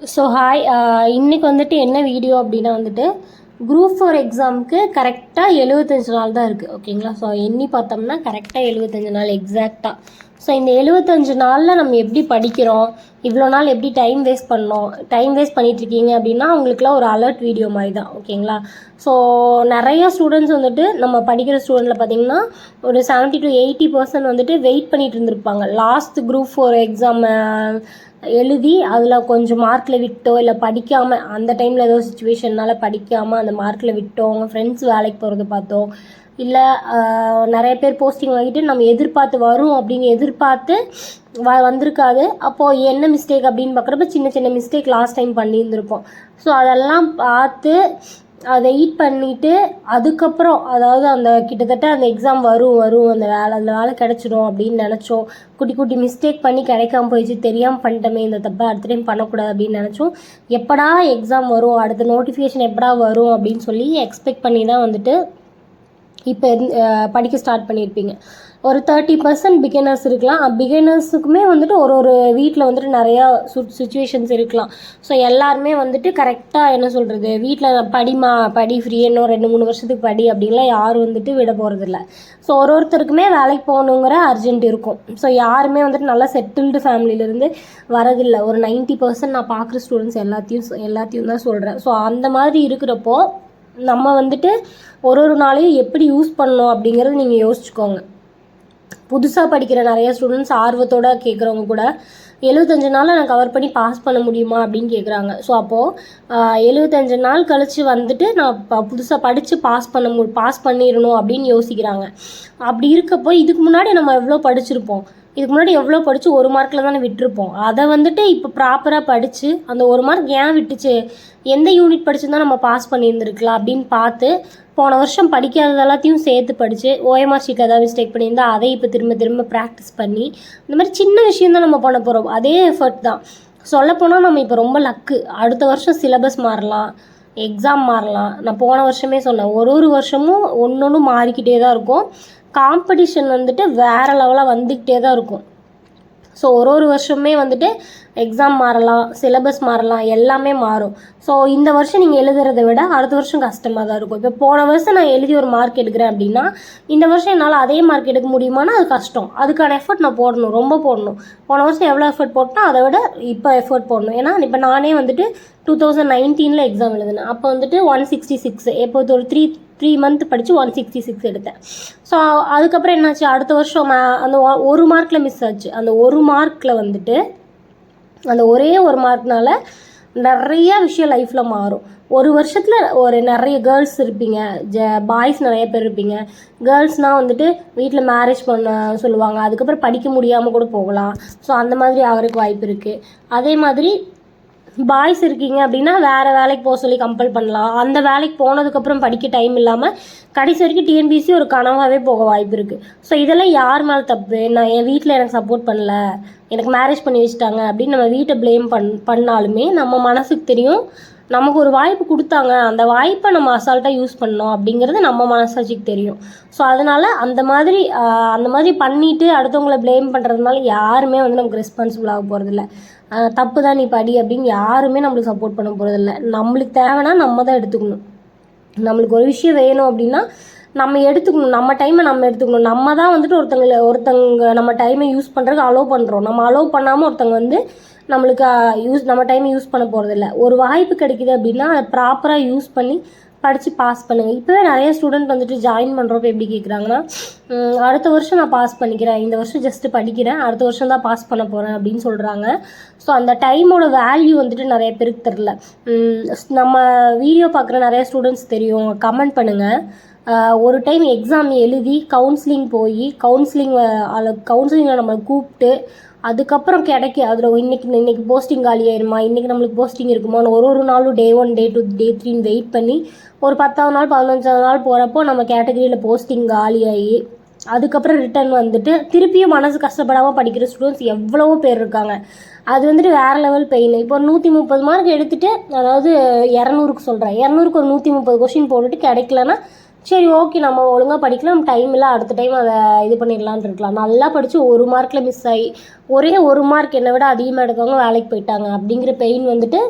So hi uh, இன்றைக்கி வந்துட்டு என்ன வீடியோ அப்படின்னா வந்துட்டு குரூப் ஃபோர் எக்ஸாமுக்கு கரெக்டாக எழுபத்தஞ்சு நாள் தான் இருக்குது ஓகேங்களா ஸோ எண்ணி பார்த்தோம்னா கரெக்டாக எழுபத்தஞ்சு நாள் எக்ஸாக்டாக ஸோ இந்த எழுபத்தஞ்சு நாளில் நம்ம எப்படி படிக்கிறோம்? இவ்வளோ நாள் எப்படி டைம் வேஸ்ட் பண்ணோம்? டைம் வேஸ்ட் பண்ணிகிட்ருக்கீங்க அப்படின்னா அவங்களுக்குலாம் ஒரு அலர்ட் வீடியோ மாதிரி தான் ஓகேங்களா ஸோ நிறைய ஸ்டூடெண்ட்ஸ் வந்துட்டு நம்ம படிக்கிற ஸ்டூடெண்ட்டில் பார்த்தீங்கன்னா ஒரு 70 டு எயிட்டி பர்சன்ட் வந்துட்டு வெயிட் பண்ணிகிட்டு இருந்திருப்பாங்க. லாஸ்ட் குரூப் ஃபோர் எக்ஸாம் எழுதி அதில் கொஞ்சம் மார்க்கில் விட்டோ இல்லை படிக்காமல் அந்த டைமில் ஏதோ சுச்சுவேஷன்னால் படிக்காமல் அந்த மார்க்கில் விட்டோம் அவங்க ஃப்ரெண்ட்ஸ் வேலைக்கு போகிறத பார்த்தோம் இல்லை நிறைய பேர் போஸ்டிங் வாங்கிட்டு நம்ம எதிர்பார்த்து வரும் அப்படின்னு எதிர்பார்த்து வ வந்திருக்காது. அப்போது என்ன மிஸ்டேக் அப்படின்னு பார்க்குறப்ப சின்ன சின்ன மிஸ்டேக் லாஸ்ட் டைம் பண்ணியிருந்திருப்போம். ஸோ அதெல்லாம் பார்த்து அதை எயிட் பண்ணிவிட்டு அதுக்கப்புறம் அதாவது அந்த கிட்டத்தட்ட அந்த எக்ஸாம் வரும் வரும் அந்த வேலை அந்த வேலை கிடச்சிடும் அப்படின்னு நினச்சோம். குட்டி குட்டி மிஸ்டேக் பண்ணி கிடைக்காம போயிடுச்சு. தெரியாமல் பண்ணிட்டோமே இந்த தப்பை அடுத்த டைம் பண்ணக்கூடாது அப்படின்னு நினச்சோம். எப்படா எக்ஸாம் வரும் அடுத்த நோட்டிஃபிகேஷன் எப்படா வரும் அப்படின்னு சொல்லி எக்ஸ்பெக்ட் பண்ணி தான் வந்துட்டு இப்போ படிக்க ஸ்டார்ட் பண்ணியிருப்பீங்க ஒரு தேர்ட்டி பர்சன்ட் பிகினர்ஸ் இருக்கலாம். பிகினர்ஸுக்குமே வந்துட்டு ஒரு ஒரு வீட்டில் வந்துட்டு நிறையா சு சுச்சுவேஷன்ஸ் இருக்கலாம். ஸோ எல்லாருமே வந்துட்டு கரெக்டாக என்ன சொல்கிறது வீட்டில் படிமா படி ஃப்ரீ இன்னும் ரெண்டு மூணு வருஷத்துக்கு படி அப்படின்லாம் யாரும் வந்துட்டு விட போகிறதில்ல ஸோ ஒரு ஒருத்தருக்குமே வேலைக்கு போகணுங்கிற அர்ஜென்ட் இருக்கும். ஸோ யாருமே வந்துட்டு நல்லா செட்டில்டு ஃபேமிலியிலேருந்து வரதில்லை. ஒரு நைன்ட்டி பர்சன்ட் நான் பார்க்குற ஸ்டூடெண்ட்ஸ் எல்லாத்தையும் எல்லாத்தையும் தான் சொல்கிறேன் ஸோ அந்த மாதிரி இருக்கிறப்போ நம்ம வந்துட்டு ஒரு ஒரு நாளையும் எப்படி யூஸ் பண்ணணும் அப்படிங்கிறது நீங்கள் யோசிச்சுக்கோங்க. புதுசாக படிக்கிற நிறைய ஸ்டூடெண்ட்ஸ் ஆர்வத்தோட கேட்குறவங்க கூட எழுபத்தஞ்சு நாளில் நான் கவர் பண்ணி பாஸ் பண்ண முடியுமா அப்படின்னு கேட்குறாங்க ஸோ அப்போது எழுபத்தஞ்சு நாள் கழித்து வந்துட்டு நான் ப புதுசாக படித்து பாஸ் பண்ண மு பாஸ் பண்ணிடணும் அப்படின்னு யோசிக்கிறாங்க. அப்படி இருக்கப்போ இதுக்கு முன்னாடி நம்ம எவ்வளோ படிச்சிருப்போம்? இதுக்கு முன்னாடி எவ்வளோ படித்து ஒரு மார்க்கில் தானே விட்டுருப்போம். அதை வந்துட்டு இப்போ ப்ராப்பராக படித்து அந்த ஒரு மார்க் ஏன் விட்டுச்சு? எந்த யூனிட் படிச்சிருந்தா நம்ம பாஸ் பண்ணியிருந்துருக்கலாம் அப்படின்னு பார்த்து போன வருஷம் படிக்காதது எல்லாத்தையும் சேர்த்து படித்து ஓஎம்ஆர் ஷீட்டில் ஏதாவது மிஸ்டேக் பண்ணியிருந்தா அதை இப்போ திரும்ப திரும்ப ப்ராக்டிஸ் பண்ணி இந்த மாதிரி சின்ன விஷயம் தான் நம்ம பண்ண போகிறோம் அதே எஃபர்ட் தான். சொல்லப்போனால் நம்ம இப்போ ரொம்ப லக்கு அடுத்த வருஷம் சிலபஸ் மாறலாம் எக்ஸாம் மாறலாம். நான் போன வருஷமே சொன்னேன் ஒரு ஒரு வருஷமும் ஒன்று ஒன்று மாறிக்கிட்டே தான் இருக்கும். காம்படிஷன் வந்துட்டு வேறு லெவலாக வந்துக்கிட்டே தான் இருக்கும். ஸோ ஒரு ஒரு வருஷமே வந்துட்டு எக்ஸாம் மாறலாம் சிலபஸ் மாறலாம் எல்லாமே மாறும். ஸோ இந்த வருஷம் நீங்கள் எழுதுறதை விட அடுத்த வருஷம் கஷ்டமாக தான் இருக்கும். இப்போ போன வருஷம் நான் எழுதி ஒரு மார்க் எடுக்கிறேன் அப்படின்னா இந்த வருஷம் என்னால் அதே மார்க் எடுக்க முடியுமானா அது கஷ்டம். அதுக்கான எஃபர்ட் நான் போடணும் ரொம்ப போடணும். போன வருஷம் எவ்வளோ எஃபர்ட் போட்டோம் அதை விட இப்போ எஃபர்ட் போடணும். ஏன்னா இப்போ நானே வந்துட்டு டூ தௌசண்ட் நைன்டீனில் எக்ஸாம் எழுதினேன். அப்போ வந்துட்டு ஒன் சிக்ஸ்டி சிக்ஸ் இப்போ ஒரு த்ரீ த்ரீ மந்த் படித்து ஒன் சிக்ஸ்டி சிக்ஸ் எடுத்தேன். ஸோ அதுக்கப்புறம் என்னாச்சு? அடுத்த வருஷம் அந்த ஒரு மார்க்கில் மிஸ் ஆச்சு. அந்த ஒரு மார்க்கில் வந்துட்டு அந்த ஒரே ஒரு மார்க்னால நிறைய விஷயம் லைஃப்பில் மாறும். ஒரு வருஷத்தில் ஒரு நிறைய கேர்ள்ஸ் இருப்பீங்க. ஜ பாய்ஸ் நிறைய பேர் இருப்பீங்க. கேர்ள்ஸ்னால் வந்துட்டு வீட்டில் மேரேஜ் பண்ண சொல்லுவாங்க. அதுக்கப்புறம் படிக்க முடியாமல் கூட போகலாம். ஸோ அந்த மாதிரி ஆகிறதுக்கு வாய்ப்பு இருக்குது அதே மாதிரி பாய்ஸ் இருக்கீங்க அப்படின்னா வேறு வேலைக்கு போக சொல்லி கம்பல் பண்ணலாம். அந்த வேலைக்கு போனதுக்கப்புறம் படிக்க டைம் இல்லாமல் கடைசி வரைக்கும் டிஎன்பிசி ஒரு கனவாகவே போக வாய்ப்பு இருக்குது ஸோ இதெல்லாம் யார் மேலே தப்பு? நான் என் வீட்டில் எனக்கு சப்போர்ட் பண்ணல. எனக்கு மேரேஜ் பண்ணி வச்சுட்டாங்க அப்படின்னு நம்ம வீட்டை ப்ளேம் பண் பண்ணாலுமே நம்ம மனசுக்கு தெரியும். நமக்கு ஒரு வாய்ப்பு கொடுத்தாங்க. அந்த வாய்ப்பை நம்ம அசால்ட்டாக யூஸ் பண்ணோம் அப்படிங்கிறது நம்ம மனசாட்சிக்கு தெரியும். ஸோ அதனால் அந்த மாதிரி அந்த மாதிரி பண்ணிவிட்டு அடுத்தவங்கள ப்ளேம் பண்ணுறதுனால யாருமே வந்து நமக்கு ரெஸ்பான்சிபிள் ஆக போகிறதில்ல தப்பு தான் நீ படி அப்படின்னு யாருமே நம்மளுக்கு சப்போர்ட் பண்ண போகிறதில்ல நம்மளுக்கு தேவைன்னா நம்ம தான் எடுத்துக்கணும். நம்மளுக்கு ஒரு விஷயம் வேணும் அப்படின்னா நம்ம எடுத்துக்கணும். நம்ம டைமை நம்ம எடுத்துக்கணும். நம்ம தான் வந்துட்டு ஒருத்தங்களை ஒருத்தங்க நம்ம டைமை யூஸ் பண்ணுறதுக்கு அலோவ் பண்ணுறோம் நம்ம அலோவ் பண்ணாமல் ஒருத்தங்க வந்து நம்மளுக்கு யூஸ் நம்ம டைமை யூஸ் பண்ண போகிறதில்ல ஒரு வாய்ப்பு கிடைக்குது அப்படின்னா அதை ப்ராப்பராக யூஸ் பண்ணி படித்து பாஸ் பண்ணுங்கள் இப்போவே நிறைய ஸ்டூடெண்ட் வந்துட்டு ஜாயின் பண்ணுறப்ப எப்படி கேட்குறாங்கன்னா அடுத்த வருஷம் நான் பாஸ் பண்ணிக்கிறேன். இந்த வருஷம் ஜஸ்ட்டு படிக்கிறேன். அடுத்த வருஷம் தான் பாஸ் பண்ண போகிறேன் அப்படின்னு சொல்கிறாங்க ஸோ அந்த டைமோட வேல்யூ வந்துட்டு நிறைய பேருக்கு தெரில நம்ம வீடியோ பார்க்குற நிறைய ஸ்டூடெண்ட்ஸ் தெரியும். கமெண்ட் பண்ணுங்கள் ஒரு டைம் எக்ஸாம் எழுதி கவுன்சிலிங் போய் கவுன்சிலிங் அதில் கவுன்சிலிங்கில் நம்ம கூப்பிட்டு அதுக்கப்புறம் கிடைக்கும் அதில் இன்னைக்கு இன்னைக்கு போஸ்டிங் காலி ஆயிருமா? இன்னைக்கு நம்மளுக்கு போஸ்டிங் இருக்குமான்னு ஒரு ஒரு நாளும் டே ஒன் டே டூ டே த்ரீன்னு வெயிட் பண்ணி ஒரு பத்தாவது நாள் பதினஞ்சாவது நாள் போகிறப்போ நம்ம கேட்டகரியில் போஸ்டிங் காலியாகி அதுக்கப்புறம் ரிட்டர்ன் வந்துட்டு திருப்பியும் மனசு கஷ்டப்படாமல் படிக்கிற ஸ்டூடெண்ட்ஸ் எவ்வளவோ பேர் இருக்காங்க. அது வந்துட்டு வேறு லெவல் பெயின் இப்போ ஒரு நூற்றி முப்பது மார்க் எடுத்துட்டு அதாவது இரநூறுக்கு சொல்கிறேன் இரநூறுக்கு ஒரு நூற்றி முப்பது கொஷின் போட்டுட்டு கிடைக்கலன்னா சரி ஓகே நம்ம ஒழுங்காக படிக்கலாம். டைம் இல்லை அடுத்த டைம் அதை இது பண்ணிடலான்னு இருக்கலாம். நல்லா படித்து ஒரு மார்க்கில் மிஸ் ஆகி ஒரே ஒரு மார்க் என்னை விட அதிகமாக எடுக்கவங்க வேலைக்கு போயிட்டாங்க. அப்படிங்கிற பெயின் வந்துட்டு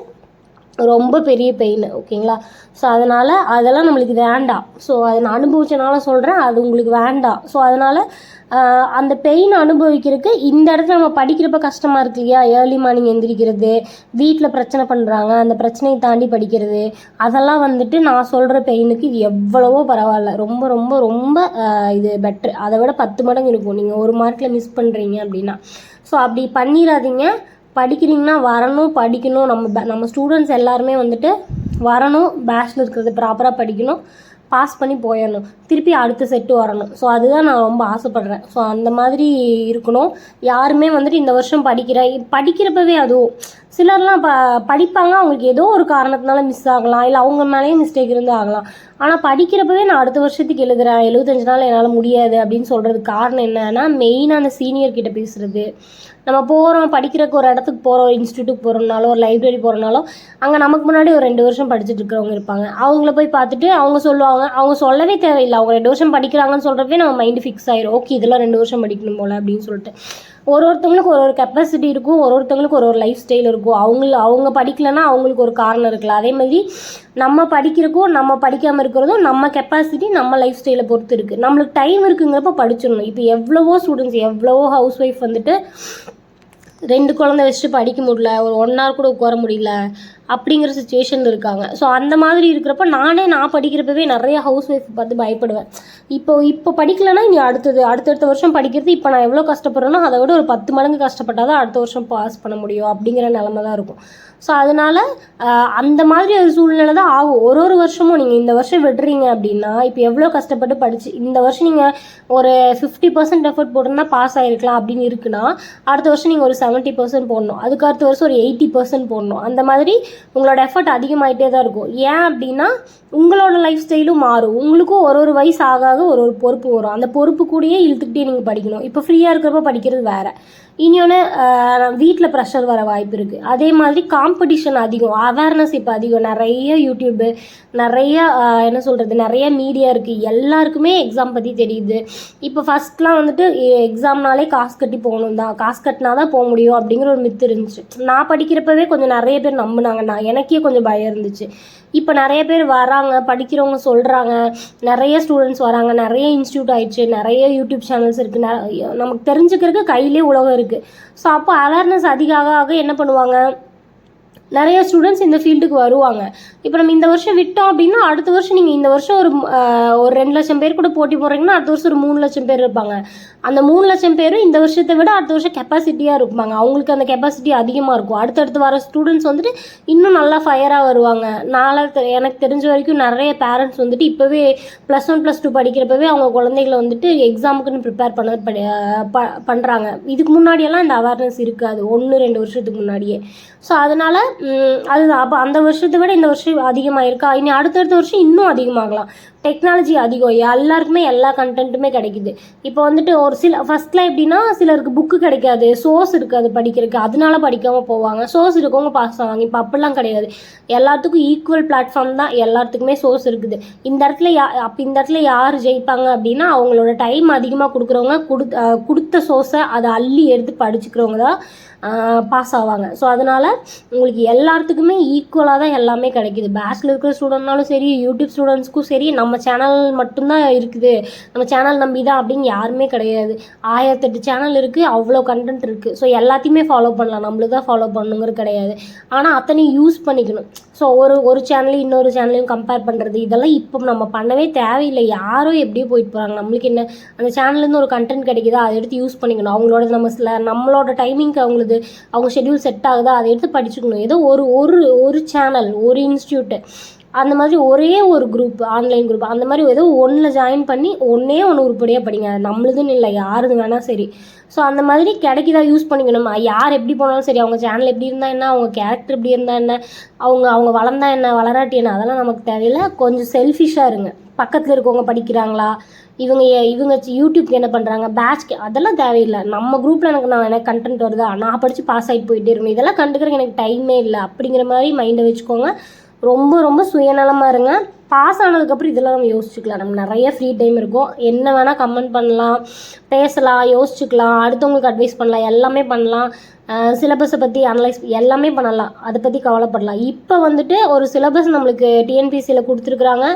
ரொம்ப பெரிய பெயின் ஓகேங்களா ஸோ அதனால் அதெல்லாம் நம்மளுக்கு வேண்டாம். ஸோ அதை நான் அனுபவிச்சனால சொல்கிறேன் அது உங்களுக்கு வேண்டாம். ஸோ அதனால் அந்த பெயின் அனுபவிக்கிறதுக்கு இந்த இடத்துல நம்ம படிக்கிறப்ப கஷ்டமாக இருக்கு இல்லையா? ஏர்லி மார்னிங் எந்திரிக்கிறது வீட்டில் பிரச்சனை பண்ணுறாங்க அந்த பிரச்சனையை தாண்டி படிக்கிறது அதெல்லாம் வந்துட்டு நான் சொல்கிற பெயினுக்கு இது எவ்வளவோ பரவாயில்ல. ரொம்ப ரொம்ப ரொம்ப இது பெட்ரு அதை விட பத்து மடங்கு இருக்கும். நீங்கள் ஒரு மார்க்கில் மிஸ் பண்ணுறீங்க அப்படின்னா. ஸோ அப்படி பண்ணிடாதீங்க. படிக்கிறீங்கன்னா வரணும் படிக்கணும். நம்ம நம்ம ஸ்டூடெண்ட்ஸ் எல்லாருமே வந்துட்டு வரணும். பேச்சில் இருக்கிறது ப்ராப்பராக படிக்கணும். பாஸ் பண்ணி போயிடணும். திருப்பி அடுத்த செட்டு வரணும். ஸோ அதுதான் நான் ரொம்ப ஆசைப்பட்றேன். ஸோ அந்த மாதிரி இருக்கணும். யாருமே வந்துட்டு இந்த வருஷம் படிக்கிறேன் படிக்கிறப்பவே அதுவும் சிலர்லாம் ப படிப்பாங்க. அவங்களுக்கு ஏதோ ஒரு காரணத்தினால மிஸ் ஆகலாம். இல்லை அவங்க மேலேயும் மிஸ்டேக் இருந்து ஆகலாம். ஆனால் படிக்கிறப்பவே நான் அடுத்த வருஷத்துக்கு எழுதுறேன். எழுபத்தஞ்சு நாள் என்னால் முடியாது அப்படின்னு சொல்கிறதுக்கு காரணம் என்னன்னா மெயினாக அந்த சீனியர் கிட்ட பேசுகிறது நம்ம போகிறோம் படிக்கிறக்கு ஒரு இடத்துக்கு போகிறோம் ஒரு இன்ஸ்டியூட்டுக்கு போகிறோம்னாலோ ஒரு லைப்ரரி போகிறோம்னாலோ அங்கே நமக்கு முன்னாடி ஒரு ரெண்டு வருஷம் படிச்சுட்டு இருக்கிறவங்க இருப்பாங்க. அவங்கள போய் பார்த்துட்டு அவங்க சொல்லுவாங்க அவங்க சொல்லவே தேவையில்லை. அவங்க ரெண்டு வருஷம் படிக்கிறாங்கன்னு சொல்கிறப்பே நம்ம மைண்டு ஃபிக்ஸ் ஆயிரும். ஓகே இதெல்லாம் ரெண்டு வருஷம் படிக்கணும் போல அப்படின்னு சொல்லிட்டு. ஒரு ஒருத்தவங்களுக்கு ஒரு ஒரு கெப்பாசிட்டி இருக்கும். ஒரு ஒருத்தவங்களுக்கு ஒரு ஒரு லைஃப் ஸ்டைல் இருக்கும். அவங்க அவங்க படிக்கலைன்னா அவங்களுக்கு ஒரு காரணம் இருக்கலாம். அதே மாதிரி நம்ம படிக்கிறக்கும் நம்ம படிக்காமல் இருக்கிறதும் நம்ம கெப்பாசிட்டி நம்ம லைஃப் ஸ்டைலை பொறுத்து இருக்குது நம்மளுக்கு டைம் இருக்குங்கிறப்ப படிச்சிடணும். இப்போ எவ்வளவோ ஸ்டூடெண்ட்ஸ் எவ்வளவோ ஹவுஸ் ஒய்ஃப் வந்துட்டு ரெண்டு குழந்தை வச்சுட்டு படிக்க முடியல. ஒரு ஒன் ஹவர் கூட உட்கார முடியல. அப்படிங்கிற சுச்சுவேஷனில் இருக்காங்க. ஸோ அந்த மாதிரி இருக்கிறப்ப நானே நான் படிக்கிறப்பவே நிறைய ஹவுஸ் ஒய்ஃப் பார்த்து பயப்படுவேன். இப்போ இப்போ படிக்கலைன்னா இனி அடுத்தது அடுத்தடுத்த வருஷம் படிக்கிறது இப்போ நான் எவ்வளோ கஷ்டப்படுறேனோ அதை விட ஒரு பத்து மடங்கு கஷ்டப்பட்டால் தான் அடுத்த வருஷம் பாஸ் பண்ண முடியும் அப்படிங்கிற நிலமை தான் இருக்கும். ஸோ அதனால் அந்த மாதிரி ஒரு சூழ்நிலை தான் ஆகும். ஒரு ஒரு வருஷமும் நீங்கள் இந்த வருஷம் விடுறீங்க அப்படின்னா இப்போ எவ்வளோ கஷ்டப்பட்டு படிச்சு இந்த வருஷம் நீங்கள் ஒரு ஃபிஃப்டி பர்சன்ட் எஃபர்ட் போட்டிருந்தா பாஸ் ஆகிருக்கலாம் அப்படின்னு இருக்குன்னா அடுத்த வருஷம் நீங்கள் ஒரு செவன்ட்டி பர்சன்ட் போடணும். அதுக்கு அடுத்த வருஷம் ஒரு எயிட்டி பர்சன்ட் போடணும். அந்த மாதிரி உங்களோட எஃபர்ட் அதிகமாகிட்டே தான் இருக்கும். ஏன் அப்படின்னா உங்களோட லைஃப் ஸ்டைலும் மாறும். உங்களுக்கும் ஒரு ஒரு வயசு ஆக ஆக ஒரு ஒரு பொறுப்பு வரும். அந்த பொறுப்பு கூடயே இழுத்துக்கிட்டே நீங்கள் படிக்கணும். இப்போ ஃப்ரீயாக இருக்கிறப்ப படிக்கிறது வேறு. இன்னொன்று வீட்டில் ப்ரெஷர் வர வாய்ப்பு இருக்குது அதே மாதிரி காம்படிஷன் அதிகம். அவேர்னஸ் இப்போ அதிகம். நிறைய யூடியூப்பு நிறைய என்ன சொல்கிறது நிறைய மீடியா இருக்குது எல்லாருக்குமே எக்ஸாம் பற்றி தெரியுது. இப்போ ஃபஸ்ட்லாம் வந்துட்டு எக்ஸாம்னாலே காசு கட்டி போகணும் தான் காசு கட்டினா தான் போக முடியும் அப்படிங்கிற ஒரு மித்து இருந்துச்சு. நான் படிக்கிறப்பவே கொஞ்சம் நிறைய பேர் நம்பினாங்க. நான் எனக்கே கொஞ்சம் பயம் இருந்துச்சு. இப்போ நிறைய பேர் வராங்க படிக்கிறவங்க சொல்கிறாங்க நிறைய ஸ்டூடெண்ட்ஸ் வராங்க நிறைய இன்ஸ்டியூட் ஆயிடுச்சு நிறைய யூடியூப் சேனல்ஸ் இருக்குது நமக்கு தெரிஞ்சுக்கிறதுக்கு கையிலே உலகம் இருக்குது ஸோ அப்போ அவேர்னஸ் அதிக ஆக ஆக என்ன பண்ணுவாங்க? நிறைய ஸ்டூடெண்ட்ஸ் இந்த ஃபீல்டுக்கு வருவாங்க. இப்போ நம்ம இந்த வருஷம் விட்டோம் அப்படின்னா அடுத்த வருஷம் நீங்கள் இந்த வருஷம் ஒரு ஒரு ரெண்டு லட்சம் பேர் கூட போட்டி போடுறீங்கன்னா அடுத்த வருஷம் ஒரு மூணு லட்சம் பேர் இருப்பாங்க. அந்த மூணு லட்சம் பேரும் இந்த வருஷத்தை விட அடுத்த வருஷம் கெப்பாசிட்டியாக இருப்பாங்க. அவங்களுக்கு அந்த கெப்பாசிட்டி அதிகமாக இருக்கும். அடுத்தடுத்து வர ஸ்டூடெண்ட்ஸ் வந்துட்டு இன்னும் நல்லா ஃபயராக வருவாங்க. நாளை எனக்கு தெரிஞ்ச வரைக்கும் நிறைய பேரண்ட்ஸ் வந்துட்டு இப்போவே ப்ளஸ் ஒன் ப்ளஸ் டூ படிக்கிறப்பவே அவங்க குழந்தைகளை வந்துட்டு எக்ஸாமுக்குன்னு ப்ரிப்பேர் பண்ண ப- பண்ணுறாங்க இதுக்கு முன்னாடியெல்லாம் இந்த அவேர்னஸ் இருக்காது. ஒன்று ரெண்டு வருஷத்துக்கு முன்னாடியே. ஸோ அதனால் அதுதான். அப்போ அந்த வருஷத்தை விட இந்த வருஷம் அதிகமாக இருக்கா இனி அடுத்தடுத்த வருஷம் இன்னும் அதிகமாகலாம். டெக்னாலஜி அதிகம். எல்லாருக்குமே எல்லா கண்டென்ட்டுமே கிடைக்குது. இப்போ வந்துட்டு ஒரு சில ஃபஸ்ட்டில் எப்படின்னா சிலருக்கு புக்கு கிடைக்காது சோர்ஸ் இருக்காது படிக்கிறதுக்கு. அதனால படிக்காமல் போவாங்க. சோர்ஸ் இருக்கவங்க பாஸ் ஆவாங்க. இப்போ அப்படிலாம் கிடையாது. எல்லாத்துக்கும் ஈக்குவல் பிளாட்ஃபார்ம் தான். எல்லாத்துக்குமே சோர்ஸ் இருக்குது. இந்த இடத்துல யா அப்போ இந்த இடத்துல யார் ஜெயிப்பாங்க அப்படின்னா அவங்களோட டைம் அதிகமாக கொடுக்குறவங்க கொடுத்த கொடுத்த சோர்ஸை அதை அள்ளி எடுத்து படிச்சுக்கிறவங்க தான் பாஸ் ஆவாங்க. ஸோ அதனால் உங்களுக்கு எல்லாத்துக்குமே ஈக்குவலாக தான் எல்லாமே கிடைக்குது. பேச்சில் இருக்கிற ஸ்டூடெண்ட்னாலும் சரி யூடியூப் ஸ்டூடெண்ட்ஸ்க்கும் சரி நம்ம நம்ம சேனல் மட்டும்தான் இருக்குது. நம்ம சேனல் நம்பி தான் அப்படின்னு யாருமே கிடையாது. ஆயிரத்தெட்டு சேனல் இருக்குது அவ்வளோ கண்டென்ட் இருக்குது ஸோ எல்லாத்தையுமே ஃபாலோ பண்ணலாம். நம்மளுக்கு தான் ஃபாலோ பண்ணுங்கிறது கிடையாது. ஆனால் அத்தனையும் யூஸ் பண்ணிக்கணும். ஸோ ஒரு ஒரு சேனலையும் இன்னொரு சேனலையும் கம்பேர் பண்ணுறது இதெல்லாம் இப்போ நம்ம பண்ணவே தேவையில்லை. யாரும் எப்படியோ போயிட்டு போகிறாங்க நம்மளுக்கு என்ன அந்த சேனல்லேருந்து ஒரு கண்டென்ட் கிடைக்குதா அதை எடுத்து யூஸ் பண்ணிக்கணும். அவங்களோட நம்ம சில நம்மளோட டைமிங்க்கு அவங்களுக்கு அவங்க ஷெட்யூல் செட் ஆகுதா அதை எடுத்து படிச்சுக்கணும். ஏதோ ஒரு ஒரு ஒரு சேனல் ஒரு இன்ஸ்டியூட்டு அந்த மாதிரி ஒரே ஒரு குரூப் ஆன்லைன் குரூப் அந்த மாதிரி ஏதோ ஒன்றில் ஜாயின் பண்ணி ஒன்றே ஒன்று உருப்படியாக படிங்க. நம்மளுதுன்னு இல்லை யாருது வேணால் சரி. ஸோ அந்த மாதிரி கிடைக்கிதா யூஸ் பண்ணிக்கணும். யார் எப்படி போனாலும் சரி அவங்க சேனல் எப்படி இருந்தால் என்ன அவங்க கேரக்டர் எப்படி இருந்தால் என்ன அவங்க அவங்க வளர்ந்தா என்ன வளராட்டி என்ன அதெல்லாம் நமக்கு தேவையில்லை. கொஞ்சம் செல்ஃபிஷாக இருங்க. பக்கத்தில் இருக்கவங்க படிக்கிறாங்களா? இவங்க இவங்க யூடியூப்க்கு என்ன பண்ணுறாங்க பேட்ச்க்கு அதெல்லாம் தேவையில்லை. நம்ம குரூப்பில் எனக்கு நான் எனக்கு கண்டென்ட் வருதா? நான் படித்து பாஸ் ஆகிட்டு போயிட்டே இருக்கணும் இதெல்லாம் கண்டுக்கிறதுக்கு எனக்கு டைமே இல்லை. அப்படிங்கிற மாதிரி மைண்டை வச்சுக்கோங்க. ரொம்ப ரொம்ப சுயநலமாக இருங்க. பாஸ் ஆனதுக்கப்புறம் இதெல்லாம் நம்ம யோசிச்சுக்கலாம். நம்ம நிறைய ஃப்ரீ டைம் இருக்கும். என்ன வேணால் கமெண்ட் பண்ணலாம் பேசலாம் யோசிச்சுக்கலாம். அடுத்தவங்களுக்கு அட்வைஸ் பண்ணலாம் எல்லாமே பண்ணலாம். சிலபஸை பற்றி அனலைஸ் எல்லாமே பண்ணலாம். அதை பற்றி கவலைப்படலாம். இப்போ வந்துட்டு ஒரு சிலபஸ் நம்மளுக்கு டிஎன்பிசியில் கொடுத்துருக்குறாங்க.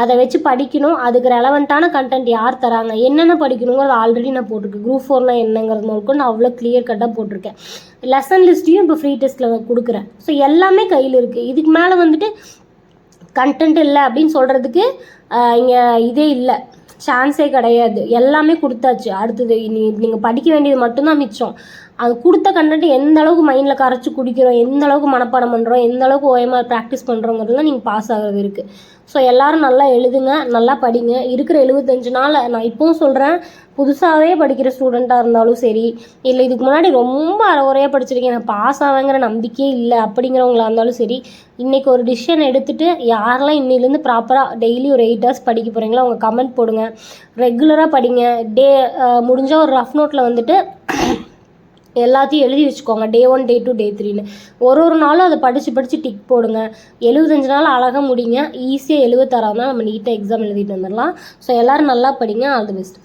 அதை வச்சு படிக்கணும். அதுக்கு ரெலவெண்ட்டான கண்டென்ட் யார் தராங்க? என்னென்ன படிக்கணுங்கிறது ஆல்ரெடி நான் போட்டிருக்கேன். குரூப் ஃபோர்னால் என்னங்கிறது முதற்கொண்டு நான் அவ்வளோ கிளியர் கட்டாக போட்டிருக்கேன். லெசன் லிஸ்ட்டையும் இப்போ ஃப்ரீ டெஸ்ட்டில் கொடுக்குறேன். ஸோ எல்லாமே கையில் இருக்குது இதுக்கு மேலே வந்துட்டு கண்டென்ட் இல்லை அப்படின்னு சொல்கிறதுக்கு இங்கே இதே இல்லை. சான்ஸே கிடையாது. எல்லாமே கொடுத்தாச்சு. அடுத்தது நீ நீங்கள் படிக்க வேண்டியது மட்டும்தான் மிச்சம். அது கொடுத்த கண்டென்ட் எந்த அளவுக்கு மைண்டில் கரைச்சி குடிக்கிறோம் எந்த அளவுக்கு மனப்பாடம் பண்ணுறோம் எந்த அளவுக்கு ஓயமாக ப்ராக்டிஸ் பண்ணுறோங்கிறதுலாம் நீங்கள் பாஸ் ஆகிறது இருக்குது ஸோ எல்லாரும் நல்லா எழுதுங்க நல்லா படிங்க. இருக்கிற எழுபத்தஞ்சு நாள் நான் இப்போவும் சொல்கிறேன் புதுசாகவே படிக்கிற ஸ்டூடெண்ட்டாக இருந்தாலும் சரி இல்லை இதுக்கு முன்னாடி ரொம்ப அறகுறையாக படிச்சிருக்கேன் நான் பாஸ் ஆவேங்கிற நம்பிக்கையே இல்லை அப்படிங்கிறவங்களா இருந்தாலும் சரி இன்றைக்கி ஒரு டிசிஷன் எடுத்துகிட்டு யாரெல்லாம் இன்னிலேருந்து ப்ராப்பராக டெய்லி ஒரு எயிட் ஹவர்ஸ் படிக்க போகிறீங்களோ அவங்க கமெண்ட் போடுங்க. ரெகுலராக படிங்க. டே முடிஞ்சால் ஒரு ரஃப் நோட்டில் வந்துட்டு எல்லாத்தையும் எழுதி வச்சுக்கோங்க. டே ஒன் டே டூ டே த்ரீன்னு ஒரு ஒரு நாளும் அதை படித்து படித்து டிக் போடுங்க. எழுபத்தஞ்சு நாள் அழகாக முடிங்க. ஈஸியாக எழுபத்தாறாம் நாள் நம்ம நீட்டாக எக்ஸாம் எழுதிட்டு வந்துடலாம். ஸோ எல்லோரும் நல்லா படிங்க. All the best